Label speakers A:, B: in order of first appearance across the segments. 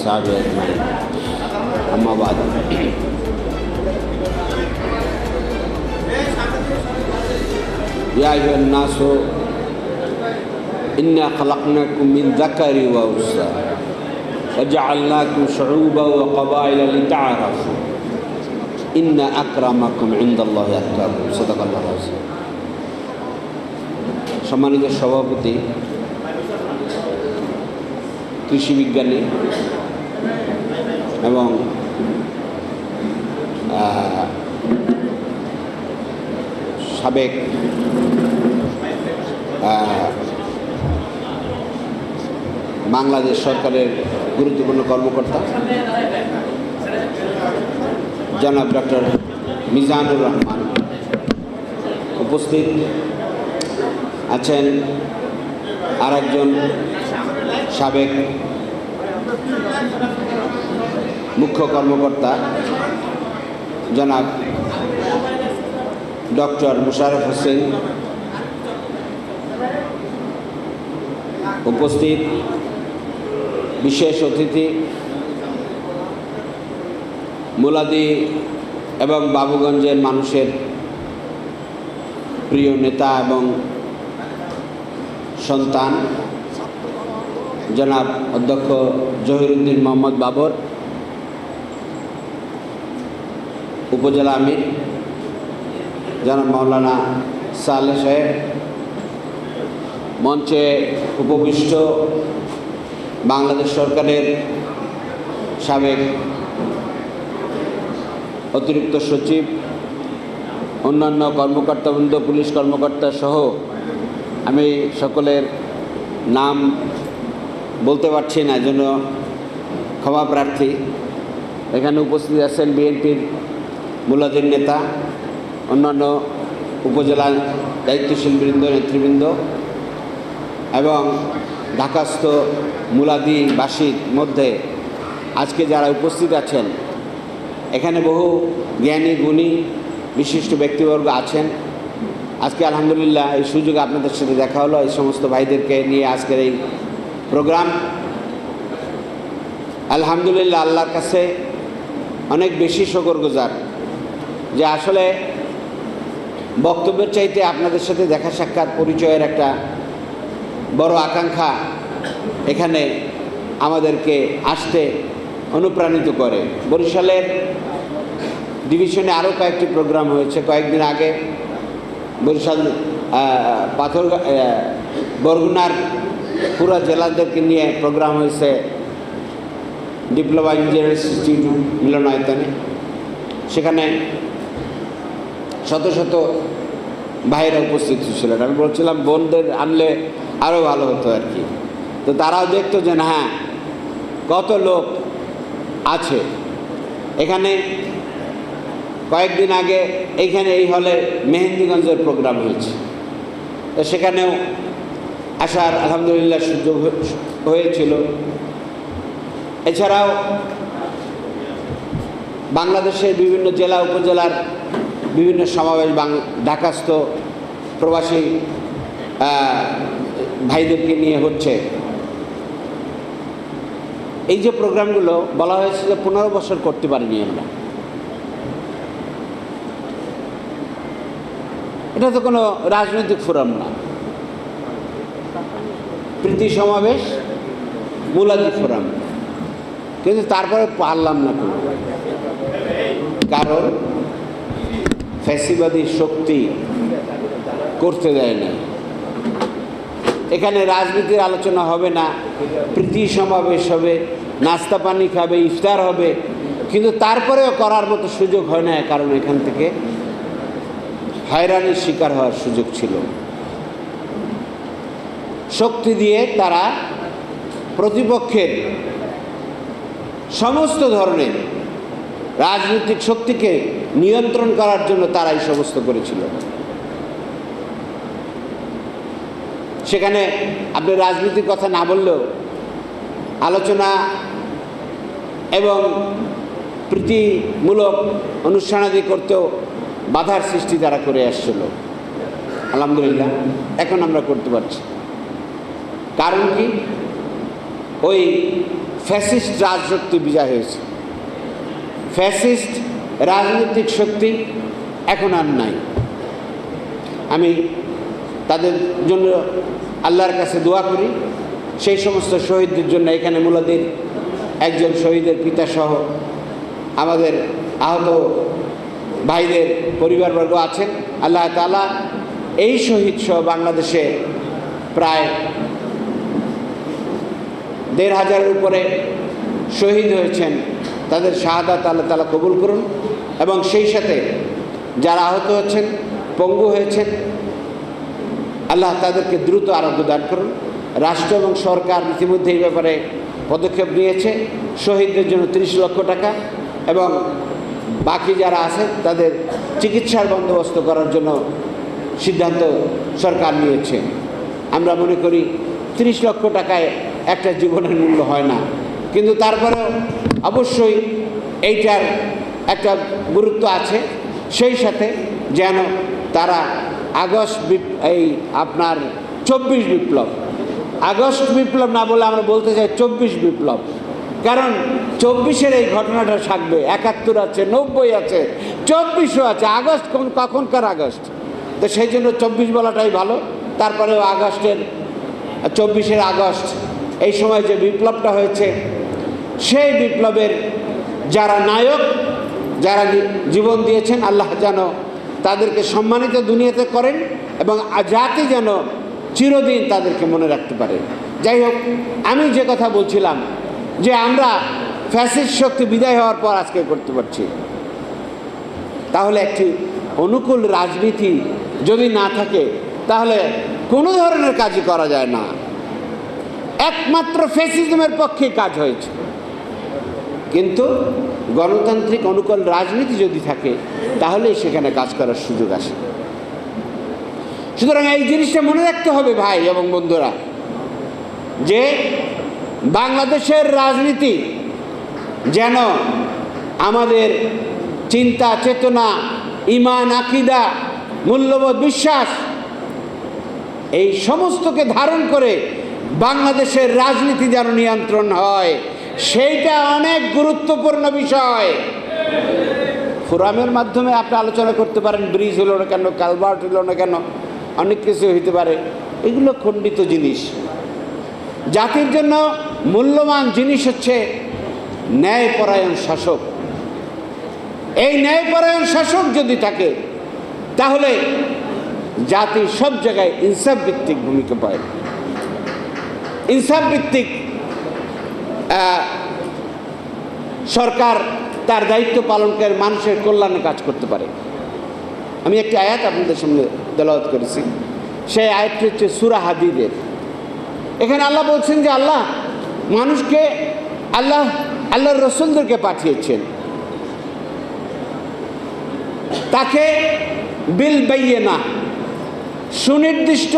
A: وصحبه أجمعين أما بعد يا أيها الناس إنا خلقناكم من ذكر وأنثى وجعلناكم شعوبا وقبائل لتعارفوا إن أكرمكم عند الله أتقاكم صدق الله العظيم সম্মানিত সভাপতি কৃষি বিজ্ঞানী এবং সাবেক বাংলাদেশ সরকারের গুরুত্বপূর্ণ কর্মকর্তা জনাব ডক্টর মিজানুর রহমান উপস্থিত আছেন। আরেকজন সাবেক কর্মকর্তা জনাব ডক্টর মুশারফ হোসেন উপস্থিত বিশেষ অতিথি মুলাদি এবং বাবুগঞ্জের মানুষের প্রিয় নেতা এবং সন্তান জনাব অধ্যক্ষ জহিরুদ্দিন মোহাম্মদ বাবর উপজেলা আমির, জনাব মাওলানা সালে সাহেব, মঞ্চে উপবিষ্ট বাংলাদেশ সরকারের সাবেক অতিরিক্ত সচিব, অন্যান্য কর্মকর্তাবৃন্দ পুলিশ কর্মকর্তা সহ আমি সকলের নাম বলতে পারছি না জন্য ক্ষমা প্রার্থী। এখানে উপস্থিত আছেন বিএনপির মূলাধীন নেতা, অন্যান্য উপজেলা দায়িত্বশীল বৃন্দ, নেতৃবৃন্দ, এবং ঢাকাস্থ মুলাদিবাসীর মধ্যে আজকে যারা উপস্থিত আছেন, এখানে বহু জ্ঞানী, গুণী, বিশিষ্ট ব্যক্তিবর্গ আছেন। আজকে আলহামদুলিল্লাহ এই সুযোগ আপনাদের সাথে দেখা হলো, এই সমস্ত ভাইদেরকে নিয়ে আজকের এই প্রোগ্রাম। আলহামদুলিল্লাহ, আল্লাহর কাছে অনেক বেশি শকর গুজার। যে আসলে বক্তব্যের চাইতে আপনাদের সাথে দেখা সাক্ষাৎ পরিচয়ের একটা বড় আকাঙ্ক্ষা এখানে আমাদেরকে আসতে অনুপ্রাণিত করে। বরিশালের ডিভিশনে আরও কয়েকটি প্রোগ্রাম হয়েছে। কয়েকদিন আগে বরিশাল পাথর বরগুনার পুরো জেলাদেরকে নিয়ে প্রোগ্রাম হয়েছে ডিপ্লোমা ইঞ্জিনিয়ারিং ইনস্টিটিউট মিলনায়তনে। সেখানে শত শত ভাইয়েরা উপস্থিত ছিলেন। আমি বলছিলাম, বোনদের আনলে আরও ভালো হতো আর কি। তো তারাও দেখতো যে, না হ্যাঁ কত লোক আছে। এখানে কয়েকদিন আগে এইখানে এই হলে মেহেন্দিগঞ্জের প্রোগ্রাম হয়েছে। তো সেখানেও আসার আলহামদুলিল্লাহ সুযোগ হয়েছিল। এছাড়াও বাংলাদেশের বিভিন্ন জেলা, উপজেলার বিভিন্ন সমাবেশ বাং ঢাকাস্থ প্রবাসী ভাইদেরকে নিয়ে হচ্ছে। এই যে প্রোগ্রামগুলো, বলা হয়েছে যে পনেরো বছর করতে পারিনি আমরা। এটা তো কোনো রাজনৈতিক ফোরাম না। প্রীতি সমাবেশ মুলাদি ফোরাম। কিন্তু তারপরে পারলাম না কোনো। কারণ ফ্যাসিবাদী শক্তি করতে দেয় না। এখানে রাজনীতির আলোচনা হবে না, প্রীতি সমাবেশ হবে, নাস্তা পানি খাবে, ইফতার হবে, কিন্তু তারপরেও করার মতো সুযোগ হয় না, কারণ এখান থেকে হয়রানির শিকার হওয়ার সুযোগ ছিল। শক্তি দিয়ে তারা প্রতিপক্ষের সমস্ত ধরনের রাজনৈতিক শক্তিকে নিয়ন্ত্রণ করার জন্য তারা এই সমস্ত করেছিল। সেখানে আপনি রাজনীতির কথা না বললেও আলোচনা এবং প্রীতিমূলক অনুষ্ঠানাদি করতেও বাধার সৃষ্টি তারা করে আসছিল। আলহামদুলিল্লাহ, এখন আমরা করতে পারছি। কারণ কি? ওই ফ্যাসিস্ট রাজশক্তি বিজয় হয়েছে। ফ্যাসিস্ট, রাজনৈতিক শক্তি এখন আর নাই। আমি তাদের জন্য আল্লাহর কাছে দোয়া করি। সেই সমস্ত শহীদদের জন্য এখানে মূলাদির একজন শহীদের পিতা সহ আমাদের আহত ভাইদের পরিবারবর্গ আছেন। আল্লাহ তালা এই শহীদ সহ বাংলাদেশে প্রায় দেড় হাজারের উপরে শহীদ হয়েছেন। তাদের শাহাদাত আল্লাহ তালা কবুল করুন এবং সেই সাথে যারা আহত হচ্ছেন, পঙ্গু হয়েছেন, আল্লাহ তাদেরকে দ্রুত আরোগ্য দান করুন। রাষ্ট্র এবং সরকার ইতিমধ্যে এই ব্যাপারে পদক্ষেপ নিয়েছে। শহীদদের জন্য তিরিশ লক্ষ টাকা এবং বাকি যারা আছে তাদের চিকিৎসার বন্দোবস্ত করার জন্য সিদ্ধান্ত সরকার নিয়েছে। আমরা মনে করি তিরিশ লক্ষ টাকায় একটা জীবনের মূল্য হয় না। কিন্তু তারপরেও অবশ্যই এইটার একটা গুরুত্ব আছে। সেই সাথে যেন তারা আগস্ট এই আপনার চব্বিশ বিপ্লব, আগস্ট বিপ্লব না বলে আমরা বলতে চাই চব্বিশ বিপ্লব। কারণ চব্বিশের এই ঘটনাটা থাকবে একাত্তর আছে, নব্বই আছে, চব্বিশও আছে। আগস্ট কোন, কখনকার আগস্ট? তো সেই জন্য চব্বিশ বলাটাই ভালো। তারপরেও আগস্টের, চব্বিশের আগস্ট, এই সময় যে বিপ্লবটা হয়েছে সেই বিপ্লবের যারা নায়ক, যারা জীবন দিয়েছেন, আল্লাহ যেন তাদেরকে সম্মানিত দুনিয়াতে করেন এবং জাতি যেন চিরদিন তাদেরকে মনে রাখতে পারে। যাই হোক, আমি যে কথা বলছিলাম, যে আমরা ফ্যাসিস্ট শক্তি বিদায় হওয়ার পর আজকে করতে পারছি, তাহলে একটি অনুকূল রাজনীতি যদি না থাকে, তাহলে কোনো ধরনের কাজই করা যায় না। একমাত্র ফেসিজমের পক্ষে কাজ হয়েছে। কিন্তু গণতান্ত্রিক অনুকূল রাজনীতি যদি থাকে, তাহলেই সেখানে কাজ করার সুযোগ আসে। সুতরাং এই জিনিসটা মনে রাখতে হবে ভাই এবং বন্ধুরা, যে বাংলাদেশের রাজনীতি যেন আমাদের চিন্তা, চেতনা, ইমান, আকিদা, মূল্যবোধ, বিশ্বাস, এই সমস্তকে ধারণ করে বাংলাদেশের রাজনীতি যেন নিয়ন্ত্রণ হয়। সেইটা অনেক গুরুত্বপূর্ণ বিষয়। ফোরামের মাধ্যমে আপনি আলোচনা করতে পারেন, ব্রিজ হলো না কেন, কালভার্ট হলো না কেন, অনেক কিছু হইতে পারে। এগুলো খণ্ডিত জিনিস। জাতির জন্য মূল্যবান জিনিস হচ্ছে ন্যায়পরায়ণ শাসক। এই ন্যায়পরায়ণ শাসক যদি থাকে, তাহলে জাতি সব জায়গায় ইনসাফ ভিত্তিক ভূমিকা পায়। ইনসাফ ভিত্তিক সরকার তার দায়িত্ব পালন করে মানুষের কল্যাণে কাজ করতে পারে। আমি একটি আয়াত আপনাদের সামনে তেলাওয়াত করেছি। সেই আয়াতটি হচ্ছে সুরা হাদিদের। এখানে আল্লাহ বলছেন যে, আল্লাহ মানুষকে আল্লাহ, আল্লাহর রসুলদেরকে পাঠিয়েছেন। তাকে বিল বাইয়ে না সুনির্দিষ্ট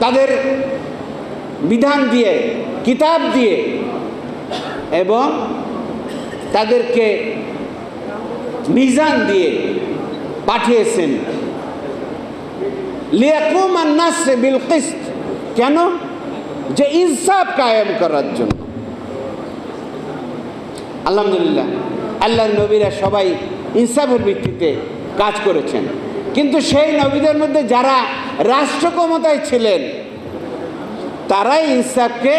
A: তাদের বিধান দিয়ে, কিতাব দিয়ে এবং তাদেরকে মিজান দিয়ে পাঠিয়েছেন। কেন? যে ইনসাফ কায়েম করার জন্য। আলহামদুলিল্লাহ আল্লাহ নবীরা সবাই ইনসাফের ভিত্তিতে কাজ করেছেন। কিন্তু সেই নবীদের মধ্যে যারা রাষ্ট্র ক্ষমতায় ছিলেন তারাই ইনসাফকে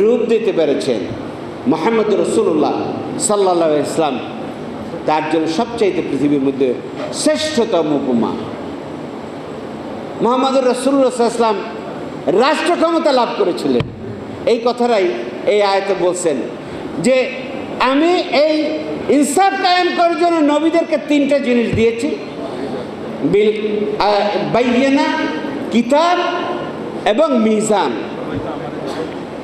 A: রূপ দিতে পেরেছেন। মোহাম্মদ রসুল্লাহ সাল্লাহ ইসলাম তার জন্য সবচাইতে পৃথিবীর মধ্যে শ্রেষ্ঠতম উপমা। মোহাম্মদ রসুল্লাহ ইসলাম রাষ্ট্র ক্ষমতা লাভ করেছিলেন। এই কথাটাই এই আয়তে বলছেন যে, আমি এই ইনসাফ কায়েম করার জন্য নবীদেরকে তিনটা জিনিস দিয়েছি। বিল বাইয়েনা, কিতাব এবং মিজান।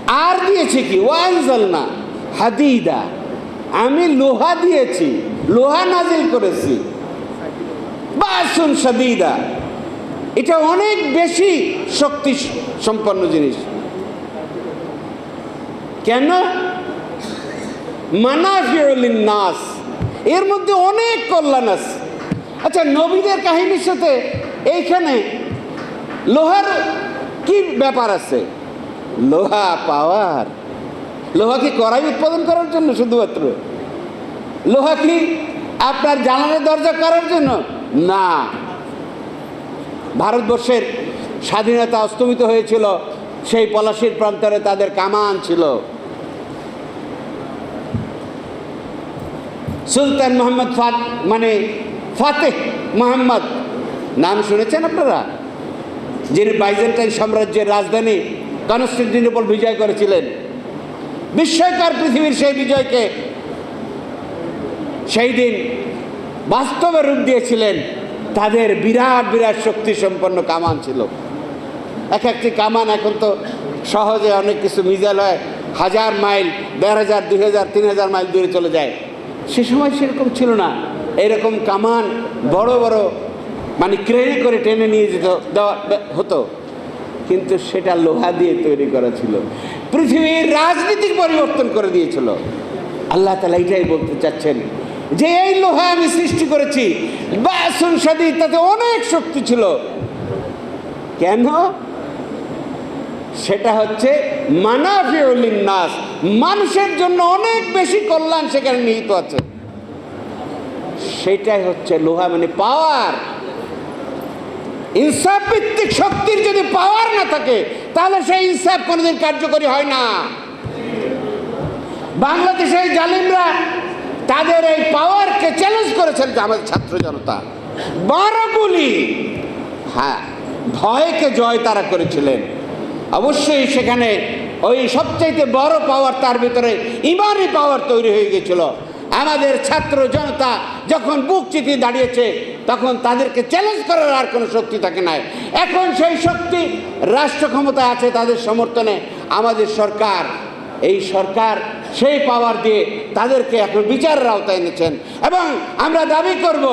A: আর দিয়েছি কি? ওয়ানজাল না হাদিদা। আমি লোহা দিয়েছি, লোহা নাজিল করেছি। বাসুন সাদিদা এটা অনেক বেশি শক্তি সম্পন্ন জিনিস। কেন? মানাফিউলিন নাস এর মধ্যে অনেক কল্যাণ আছে। আচ্ছা নবীদের কাহিনীর সাথে এইখানে লোহার কি ব্যাপার আছে? লোহা পাওয়ার। লোহা কি কড়াই উৎপাদন করার জন্য শুধুমাত্র? লোহা কি আপনার জানালার দরজা করার জন্য? না। ভারতবর্ষের স্বাধীনতা অস্তমিত হয়েছিল, সেই পলাশির প্রান্তরে তাদের কামান ছিল। সুলতান মোহাম্মদ ফাত মানে ফাতেহ মোহাম্মদ। নাম শুনেছেন আপনারা? যিনি বাইজেন্টাইন সাম্রাজ্যের রাজধানী কনস্টান্টিনোপল বিজয় করেছিলেন, বিস্ময়কর পৃথিবীর সেই বিজয়কে সেই দিন বাস্তবে রূপ দিয়েছিলেন, তাদের বিরাট বিরাট শক্তি সম্পন্ন কামান ছিল। এক একটি কামান এখন তো সহজে অনেক কিছু মিজাইল হয় হাজার মাইল, দেড় হাজার, দুই হাজার, তিন হাজার মাইল দূরে চলে যায়। সে সময় সেরকম ছিল না। এরকম কামান বড় বড় মানে ক্রেনে করে টেনে নিয়ে যেত, দেওয়া হতো। কিন্তু সেটা লোহা দিয়ে তৈরি করা ছিল। পৃথিবীর রাজনীতিক পরিবর্তন করে দিয়েছিল। আল্লাহ তালা এটাই বলতে চাচ্ছেন যে, এই লোহা আমি সৃষ্টি করেছি। বাসন সাদি তাতে অনেক শক্তি ছিল। কেন? সেটা হচ্ছে মানাফিউলিন মানুষের জন্য অনেক বেশি কল্যাণ সেখানে নিহিত আছে। সেটাই হচ্ছে লোহা মানে পাওয়ার। ইনসাফ ভিত্তিক শক্তির যদি পাওয়ার না থাকে, তাহলে সেই ইনসাফ কোনোদিন কার্যকরী হয় না। বাংলাদেশের জালিমরা তাদের এই পাওয়ারকে চ্যালেঞ্জ করেছেন আমাদের ছাত্র জনতা। বারো গুলি হ্যাঁ ভয়কে জয় তারা করেছিলেন। অবশ্যই সেখানে ওই সবচাইতে বড় পাওয়ার তার ভিতরে ইমানই পাওয়ার তৈরি হয়ে গেছিল। আমাদের ছাত্র জনতা যখন বুক চিতিয়ে দাঁড়িয়েছে, তখন তাদেরকে চ্যালেঞ্জ করার আর কোনো শক্তি থাকে না এখন সেই শক্তি রাষ্ট্র ক্ষমতায় আছে তাদের সমর্থনে। আমাদের সরকার, এই সরকার সেই পাওয়ার দিয়ে তাদেরকে এখন বিচারের আওতায় এনেছেন। এবং আমরা দাবি করব,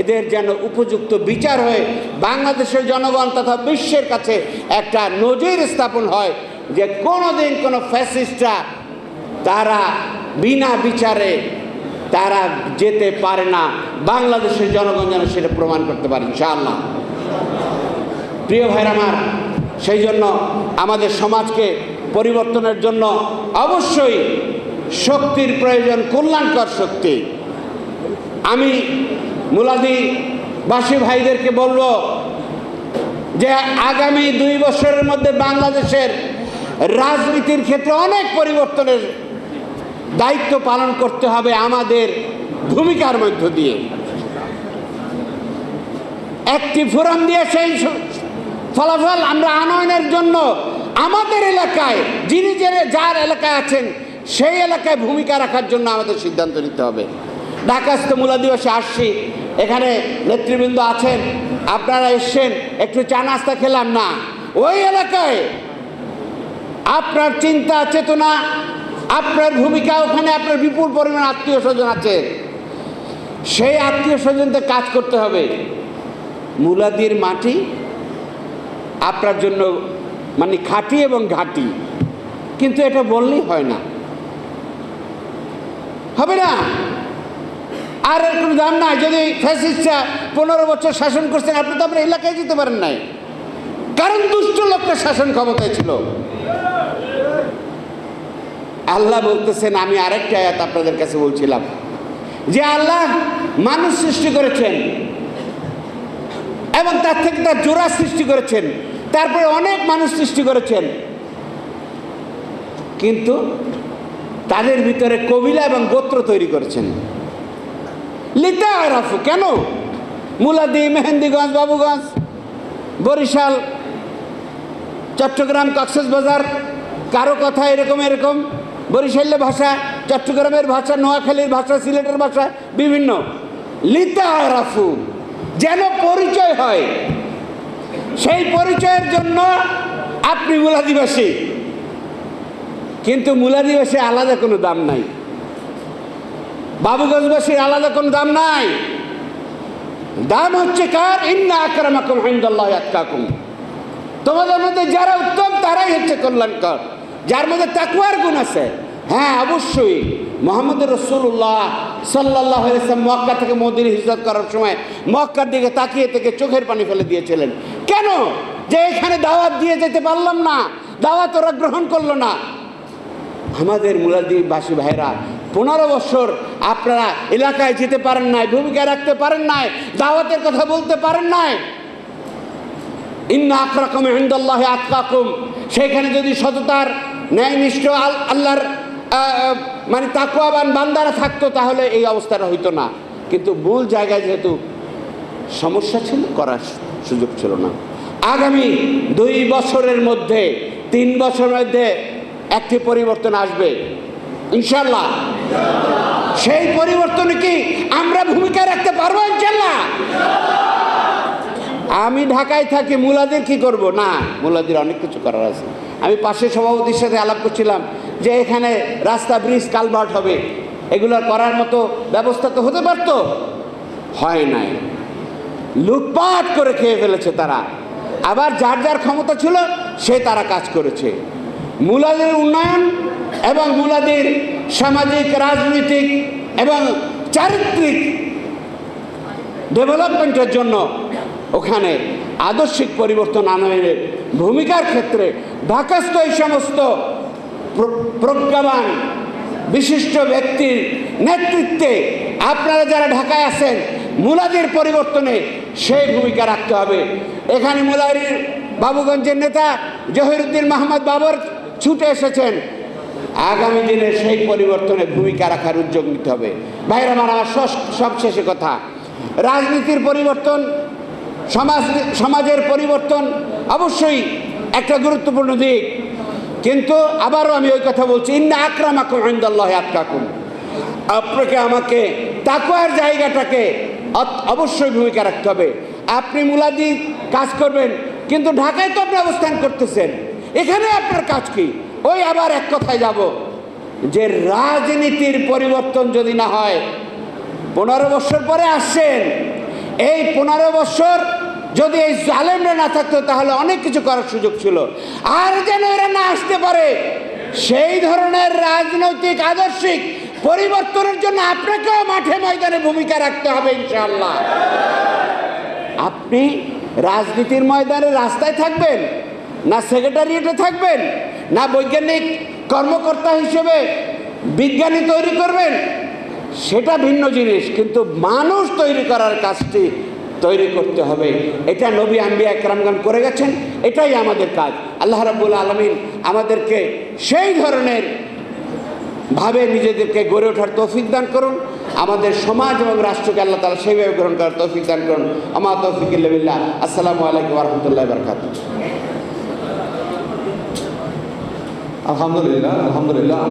A: এদের যেন উপযুক্ত বিচার হয়ে বাংলাদেশের জনগণ তথা বিশ্বের কাছে একটা নজির স্থাপন হয় যে কোনো দিন কোনো ফ্যাসিস্টরা তারা বিনা বিচারে তারা যেতে পারে না। বাংলাদেশের জনগণ যেন সেটা প্রমাণ করতে পারে, ইনশাআল্লাহ। প্রিয় ভাইর আমার, সেই জন্য আমাদের সমাজকে পরিবর্তনের জন্য অবশ্যই শক্তির প্রয়োজন, কল্যাণকর শক্তি। আমি মুলাদি বাসী ভাইদেরকে বলব যে আগামী দুই বছরের মধ্যে বাংলাদেশের রাজনীতির ক্ষেত্রে অনেক পরিবর্তনের দায়িত্ব পালন করতে হবে আমাদের ভূমিকার মধ্য দিয়ে। একটি ফোরাম দিয়ে সেই ফলাফল আমরা আনয়নের জন্য আমাদের এলাকায়, যিনি যে যার এলাকায় আছেন, সেই এলাকায় ভূমিকা রাখার জন্য আমাদের সিদ্ধান্ত নিতে হবে। ঢাকাস্থ মূলা দিবসে আসছি, এখানে নেতৃবৃন্দ আছেন, আপনারা এসছেন, একটু চা নাস্তা খেলাম না। ওই এলাকায় আপনার চিন্তা, চেতনা আপনার ভূমিকা ওখানে, আপনার বিপুল পরিমাণ আত্মীয় স্বজন আছে। সেই আত্মীয় স্বজনদের কাজ করতে হবে। মুলাদির মাটি আপনার জন্য মানে খাঁটি এবং ঘাটি। কিন্তু এটা বললেই হয় না। হবে না? আর কোনো দাম নাই। যদি ফ্যাসিস্টরা পনেরো বছর শাসন করছেন, আপনি তো আপনার এলাকায় যেতে পারেন নাই। কারণ দুষ্ট লোকটা শাসন ক্ষমতায় ছিল। আল্লাহ বলতেছেন, আমি আরেকটা আয়াত আপনাদের কাছে বলছিলাম। যে আল্লাহ মানুষ সৃষ্টি করেছেন এবং তার থেকে তার জোড়া সৃষ্টি করেছেন, তারপরে অনেক মানুষ সৃষ্টি করেছেন। কিন্তু তাদের ভিতরে কবিলা এবং গোত্র তৈরি করেছেন। লিতা কেন? মুলাদি মেহেন্দিগঞ্জ, বাবুগঞ্জ, বরিশাল, চট্টগ্রাম, কক্সবাজার, কারও কথা এরকম এরকম। বরিশালের ভাষা, চট্টগ্রামের ভাষা, নোয়াখালীর ভাষা, সিলেটের ভাষা বিভিন্ন। লিতা আরাফু যেন পরিচয় হয়, সেই পরিচয়ের জন্য আপনি মূলাদিবাসী কিন্তু মূলাদিবাসী আলাদা কোনো দাম নাই। বাবুগঞ্জবাসীর আলাদা কোনো দাম নাই। দাম হচ্ছে কার? ইন্না আকরামাকুম ইনদাল্লাহ আতকাকুম তোমাদের মধ্যে যারা উত্তম, তারাই হচ্ছে কল্যাণকর। যার মধ্যে তাকুয়ার গুণ আছে হ্যাঁ অবশ্যই। মোহাম্মদ রসুল্লাহ সাল্লাহ মক্কা থেকে মদিনে হিজরত করার সময় মক্কার দিকে তাকিয়ে থেকে চোখের পানি ফেলে দিয়েছিলেন। কেন? যে এখানে দাওয়াত দিয়ে যেতে পারলাম না, দাওয়াত ওরা গ্রহণ করল না। আমাদের মুলাদিবাসী ভাইরা পনেরো বছর আপনারা এলাকায় যেতে পারেন নাই, ভূমিকা রাখতে পারেন নাই, দাওয়াতের কথা বলতে পারেন নাই। ইন্না আকরাকুম ইনদাল্লাহ আতকাকুম, সেখানে যদি সততার ন্যায়নিষ্ঠ আল- আল্লাহর মানে তাকুয়াবান বান্দারা থাকতো তাহলে এই অবস্থাটা হইতো না। কিন্তু মূল জায়গায় যেহেতু সমস্যা ছিল, করার সুযোগ ছিল না। আগামী দুই বছরের মধ্যে, তিন বছরের মধ্যে একটি পরিবর্তন আসবে। ইনশাল্লাহ সেই পরিবর্তনে কি আমরা ভূমিকা রাখতে পারব ইনশাল্লাহ আমি ঢাকায় থাকি, মুলাদের কি করব? না, মুলাদের অনেক কিছু করার আছে। আমি পাশের সভাপতির সাথে আলাপ করছিলাম। যে এখানে রাস্তা, ব্রিজ কালভার্ট হবে। এগুলো করার মতো ব্যবস্থা তো হতে পারতো। হয় নাই। লুটপাট করে খেয়ে ফেলেছে তারা। আবার যার যার ক্ষমতা ছিল, সে তারা কাজ করেছে। মুলাদের উন্নয়ন এবং মুলাদের সামাজিক, রাজনৈতিক এবং চারিত্রিক ডেভেলপমেন্টের জন্য ওখানে আদর্শিক পরিবর্তন আনয়নের ভূমিকার ক্ষেত্রে ঢাকাস্থ এই সমস্ত প্রজ্ঞাবান, বিশিষ্ট ব্যক্তির নেতৃত্বে আপনারা যারা ঢাকায় আছেন, মুলাদের পরিবর্তনে সেই ভূমিকা রাখতে হবে। এখানে মুলারির বাবুগঞ্জের নেতা জহিরুদ্দিন মাহমদ বাবর ছুটে এসেছেন। আগামী দিনে সেই পরিবর্তনে ভূমিকা রাখার উদ্যোগ নিতে হবে। ভাইরা, আমার আমার সবশেষে কথা। রাজনীতির পরিবর্তন, সমাজ, সমাজের পরিবর্তন অবশ্যই একটা গুরুত্বপূর্ণ দিক। কিন্তু আবারও আমি ওই কথা বলছি, ইন্না আক্রামাকুম ইনদাল্লাহ আতকাকুম। আপনাকে আমাকে তাকুয়ার জায়গাটাকে অবশ্যই ভূমিকা রাখতে হবে। আপনি মুলাদি কাজ করবেন, কিন্তু ঢাকায় তো আপনি অবস্থান করতেছেন। এখানে আপনার কাজ কি? ওই আবার এক কথায় যাব, যে রাজনীতির পরিবর্তন যদি না হয়, পনেরো বছর পরে আসছেন। এই পনেরো বছর যদি এই জালেমরা না থাকতো, তাহলে অনেক কিছু করার সুযোগ ছিল। আর যেন এরা না আসতে পারে, সেই ধরনের রাজনৈতিক, আদর্শিক পরিবর্তনের জন্য আপনাকেও মাঠে ময়দানে ভূমিকা রাখতে হবে ইনশাল্লাহ আপনি রাজনীতির ময়দানে রাস্তায় থাকবেন, না সেক্রেটারিয়েটে থাকবেন, না বৈজ্ঞানিক কর্মকর্তা হিসেবে বিজ্ঞানী তৈরি করবেন, সেটা ভিন্ন জিনিস, কিন্তু মানুষ তৈরি করার কাজটি তৈরি করতে হবে। এটা নবী আম্বিয়া একরামগান করে গেছেন, এটাই আমাদের কাজ। আল্লাহ রাব্বুল আলমিন আমাদেরকে সেই ধরনের ভাবে নিজেদেরকে গড়ে ওঠার তৌফিক দান করুন। আমাদের সমাজ এবং রাষ্ট্রকে আল্লাহ তালা সেইভাবে গ্রহণ করার তৌফিক দান করুন। আমার তৌফিক আসসালামু আলাইকুম রহমতুল্লাহ বরকাত
B: আলহামদুলিল্লাহ আলহামদুলিল্লাহ।